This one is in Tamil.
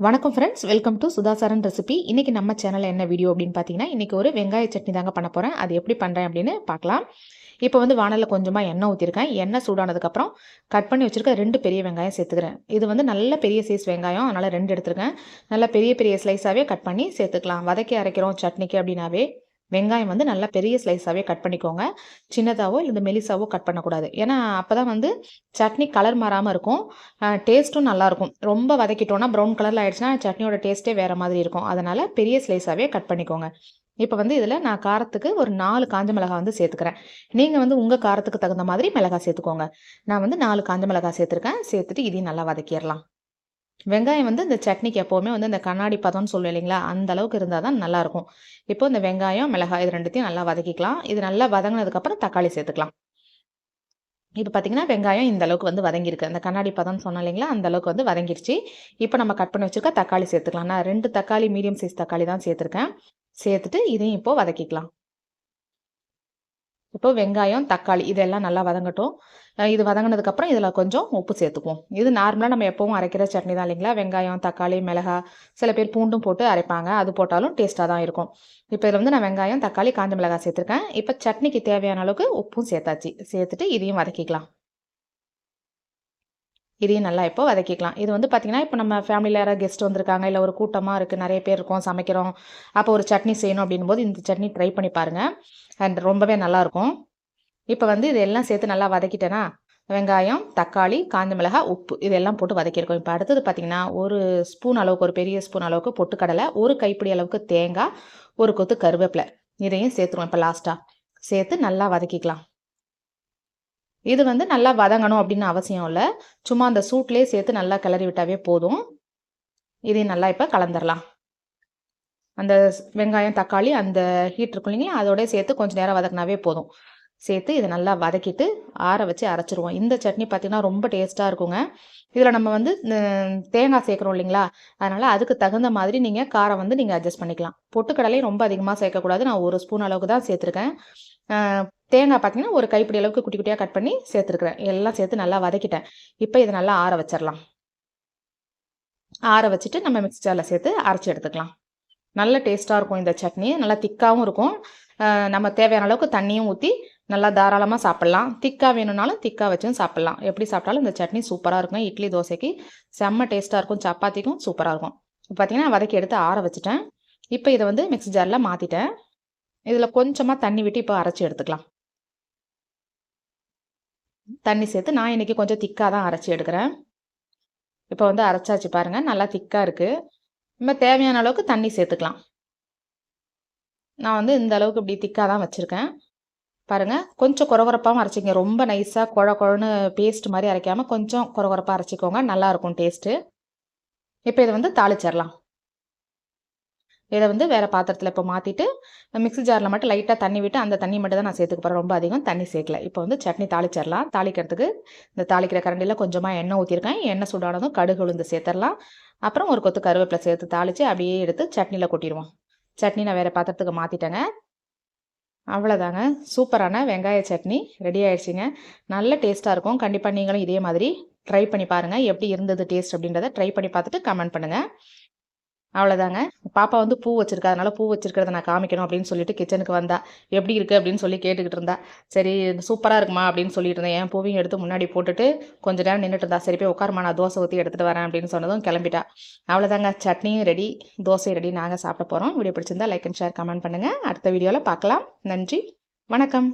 வணக்கம் friends welcome to Sudhasaran recipe இன்றைக்கி நம்ம சேனலில் என்ன வீடியோ அப்படின்னு பார்த்தீங்கன்னா இன்றைக்கி ஒரு வெங்காய சட்னி தாங்க பண்ண போகிறேன் அது எப்படி பண்ணுறேன் அப்படின்னு பார்க்கலாம் இப்போ வந்து வானலில் கொஞ்சமாக எண்ணெய் ஊற்றிருக்கேன் எண்ணெய் சூடானதுக்கப்புறம் கட் பண்ணி வச்சுருக்க ரெண்டு பெரிய வெங்காயம் சேர்த்துக்கிறேன். இது வந்து நல்ல பெரிய சைஸ் வெங்காயம். அதனால் ரெண்டு எடுத்துருக்கேன். நல்லா பெரிய பெரிய ஸ்லைஸாகவே கட் பண்ணி சேர்த்துக்கலாம். வதக்கி அரைக்கிறோம் சட்னிக்கு அப்படின்னாவே. வெங்காயம் வந்து நல்லா பெரிய ஸ்லைஸாகவே கட் பண்ணிக்கோங்க. சின்னதாகவோ இல்லை மெலிசாவோ கட் பண்ணக்கூடாது. ஏன்னா அப்போ தான் வந்து சட்னி கலர் மாறாமல் இருக்கும். டேஸ்ட்டும் நல்லாயிருக்கும் ரொம்ப வதக்கிட்டோன்னா ப்ரௌன் கலரில் ஆயிடுச்சுன்னா சட்னியோட டேஸ்ட்டே வேறு மாதிரி இருக்கும். அதனால் பெரிய ஸ்லைஸாகவே கட் பண்ணிக்கோங்க. இப்போ வந்து இதில் நான் காரத்துக்கு ஒரு நாலு காஞ்ச மிளகாய் வந்து சேர்த்துக்கிறேன். நீங்கள் வந்து உங்கள் காரத்துக்கு தகுந்த மாதிரி மிளகாய் சேர்த்துக்கோங்க. நான் வந்து நாலு காஞ்ச மிளகாய் சேர்த்துருக்கேன். சேர்த்துட்டு இதையும் நல்லா வதக்கிடலாம். வெங்காயம் வந்து இந்த சட்னிக்கு எப்போவுமே வந்து இந்த கண்ணாடி பதம்னு சொல்லுவோம் இல்லைங்களா? அந்த அளவுக்கு இருந்தால் தான் நல்லாயிருக்கும். இப்போ இந்த வெங்காயம் மிளகாய் இது ரெண்டுத்தையும் நல்லா வதக்கிக்கலாம். இது நல்லா வதங்கினதுக்கப்புறம் தக்காளி சேர்த்துக்கலாம். இப்போ பார்த்தீங்கன்னா வெங்காயம் இந்த அளவுக்கு வந்து வதங்கியிருக்கு. அந்த கண்ணாடி பதம்னு சொன்னோம் இல்லைங்களா? அந்த அளவுக்கு வந்து வதங்கிருச்சு. இப்போ நம்ம கட் பண்ணி வச்சுருக்க தக்காளி சேர்த்துக்கலாம். நான் ரெண்டு தக்காளி மீடியம் சைஸ் தக்காளி தான் சேர்த்துருக்கேன். சேர்த்துட்டு இதையும் இப்போது வதக்கிக்கலாம். இப்போ வெங்காயம் தக்காளி இதெல்லாம் நல்லா வதங்கட்டும். இது வதங்கினதுக்கப்புறம் இதில் கொஞ்சம் உப்பு சேர்த்துக்குவோம். இது நார்மலாக நம்ம எப்போவும் அரைக்கிற சட்னி தான் இல்லைங்களா? வெங்காயம் தக்காளி மிளகா சில பேர் பூண்டும் போட்டு அரைப்பாங்க. அது போட்டாலும் டேஸ்ட்டாக தான் இருக்கும். இப்போ இதில் வந்து நான் வெங்காயம் தக்காளி காஞ்ச மிளகா சேர்த்துருக்கேன். இப்போ சட்னிக்கு தேவையான அளவுக்கு உப்பும் சேர்த்தாச்சு. சேர்த்துட்டு இதையும் வதக்கிக்கலாம். இதையும் நல்லா இப்போ வதக்கிக்கலாம். இது வந்து பார்த்திங்கன்னா இப்போ நம்ம ஃபேமிலியில் யாராவது கெஸ்ட் வந்திருக்காங்க இல்லை ஒரு கூட்டமாக இருக்குது நிறைய பேர் இருக்கோம் சமைக்கிறோம் அப்போ ஒரு சட்னி செய்யணும் அப்படின் போது இந்த சட்னி ட்ரை பண்ணி பாருங்கள் அண்ட் ரொம்பவே நல்லாயிருக்கும் இப்போ வந்து இதெல்லாம் சேர்த்து நல்லா வதக்கிட்டேன்னா வெங்காயம் தக்காளி காஞ்ச மிளகாய் உப்பு இதெல்லாம் போட்டு வதக்கியிருக்கோம். இப்போ அடுத்தது பார்த்திங்கன்னா ஒரு ஸ்பூன் அளவுக்கு ஒரு பெரிய ஸ்பூன் அளவுக்கு பொட்டுக்கடலை ஒரு கைப்பிடி அளவுக்கு தேங்காய் ஒரு கொத்து கருவேப்பிலை. இதையும் சேர்த்துருவோம் இப்போ லாஸ்ட்டாக சேர்த்து நல்லா வதக்கிக்கலாம். இது வந்து நல்லா வதங்கணும் அப்படின்னு அவசியம் இல்லை. சும்மா அந்த சூட்லேயே சேர்த்து நல்லா கிளறி விட்டாவே போதும். இதையும் நல்லா இப்போ கலந்துடலாம் அந்த வெங்காயம் தக்காளி அந்த ஹீட் இருக்கும் இல்லைங்களா அதோடய சேர்த்து கொஞ்சம் நேரம் வதக்கினாவே போதும். சேர்த்து இதை நல்லா வதக்கிட்டு ஆற வச்சு அரைச்சிருவோம். இந்த சட்னி பார்த்திங்கன்னா ரொம்ப டேஸ்ட்டாக இருக்குங்க. இதில் நம்ம வந்து தேங்காய் சேர்க்குறோம் இல்லைங்களா அதனால் அதுக்கு தகுந்த மாதிரி நீங்கள் காரம் வந்து நீங்கள் அட்ஜஸ்ட் பண்ணிக்கலாம். பொட்டுக்கடலையும் ரொம்ப அதிகமாக சேர்க்கக்கூடாது. நான் ஒரு ஸ்பூன் அளவுக்கு தான் சேர்த்துருக்கேன். தேங்காய் பார்த்தீங்கன்னா ஒரு கைப்பிடி அளவுக்கு குட்டி குட்டியாக கட் பண்ணி சேர்த்துருக்குறேன். எல்லாம் சேர்த்து நல்லா வதக்கிட்டேன். இப்போ இதை நல்லா ஆற வச்சிடலாம் ஆற வச்சுட்டு நம்ம மிக்சி ஜாரில் சேர்த்து அரைச்சி எடுத்துக்கலாம். நல்ல டேஸ்ட்டாக இருக்கும் இந்த சட்னி. நல்லா திக்காகவும் இருக்கும். நம்ம தேவையான அளவுக்கு தண்ணியும் ஊற்றி நல்லா தாராளமாக சாப்பிட்லாம். திக்காக வேணும்னாலும் திக்காக வச்சும் சாப்பிட்லாம். எப்படி சாப்பிட்டாலும் இந்த சட்னி சூப்பராக இருக்கும். இட்லி தோசைக்கு செம்ம டேஸ்ட்டாக இருக்கும். சப்பாத்திக்கும் சூப்பராக இருக்கும். இப்போ பார்த்தீங்கன்னா வதக்கி எடுத்து ஆற வச்சுட்டேன். இப்போ இதை வந்து மிக்ஸி ஜாரில் மாற்றிட்டேன் இதில் கொஞ்சமாக தண்ணி விட்டு இப்போ அரைச்சி எடுத்துக்கலாம். தண்ணி சேர்த்து நான் இன்றைக்கி கொஞ்சம் திக்காக தான் அரைச்சி எடுக்கிறேன். இப்போ வந்து அரைச்சாச்சு பாருங்கள் நல்லா திக்காக இருக்குது நம்ம தேவையான அளவுக்கு தண்ணி சேர்த்துக்கலாம். நான் வந்து இந்த அளவுக்கு இப்படி திக்காக தான் வச்சுருக்கேன். பாருங்கள் கொஞ்சம் குறகுறப்பாகவும் அரைச்சிங்க ரொம்ப நைஸாக குழ குழன்னு பேஸ்ட் மாதிரி அரைக்காமல் கொஞ்சம் குறகுறப்பாக அரைச்சிக்கோங்க. நல்லாயிருக்கும் டேஸ்ட்டு இப்போ இதை வந்து தாளிச்சிடலாம். இதை வந்து வேறு பாத்திரத்தில் இப்போ மாற்றிட்டு மிக்ஸி ஜாரில் மட்டும் லைட்டாக தண்ணி விட்டு அந்த தண்ணி மட்டும் தான் நான் சேர்த்துக்க போகிறேன் ரொம்ப அதிகம் தண்ணி சேர்க்கல. இப்போ வந்து சட்னி தாளிச்சிடலாம். தாளிக்கிறதுக்கு இந்த தாளிக்கிற கரண்டியில் கொஞ்சமாக எண்ணெய் ஊற்றிருக்கேன் எண்ணெய் சூடானதும் கடுகு உளுந்து சேர்த்துடலாம். அப்புறம் ஒரு கொத்து கருவேப்பிலை சேர்த்து தாளித்து அப்படியே எடுத்து சட்னியில் கொட்டிடுவோம். சட்னி நான் வேறு பாத்திரத்துக்கு மாற்றிட்டேங்க அவ்வளோதாங்க சூப்பரான வெங்காய சட்னி ரெடி ஆயிடுச்சுங்க. நல்ல டேஸ்ட்டாக இருக்கும். கண்டிப்பாக நீங்களும் இதே மாதிரி ட்ரை பண்ணி பாருங்கள் எப்படி இருந்தது டேஸ்ட் அப்படின்றத ட்ரை பண்ணி பார்த்துட்டு கமெண்ட் பண்ணுங்கள் அவ்வளோதாங்க பாப்பா வந்து பூ வச்சிருக்கா. அதனால பூ வச்சிருக்கிறத நான் காமிக்கணும் அப்படின்னு சொல்லிட்டு கிச்சனுக்கு வந்தா. எப்படி இருக்குது அப்படின்னு சொல்லி கேட்டுக்கிட்டு இருந்தா. சரி சூப்பராக இருக்குமா அப்படின்னு சொல்லிட்டு இருந்தேன். என் பூவையும் எடுத்து முன்னாடி போட்டுட்டு கொஞ்ச நேரம் நின்றுட்டு இருந்தா. சரி போய் உட்காருமா நான் தோசை ஊற்றி எடுத்துகிட்டு வரேன் அப்படின்னு சொன்னதும் கிளம்பிட்டா. அவ்வளோதாங்க சட்னியும் ரெடி தோசையும் ரெடி நாங்கள் சாப்பிட போகிறோம் வீடியோ பிடிச்சிருந்தா லைக் அண்ட் ஷேர் கமெண்ட் பண்ணுங்கள் அடுத்த வீடியோவில் பார்க்கலாம். நன்றி. வணக்கம்.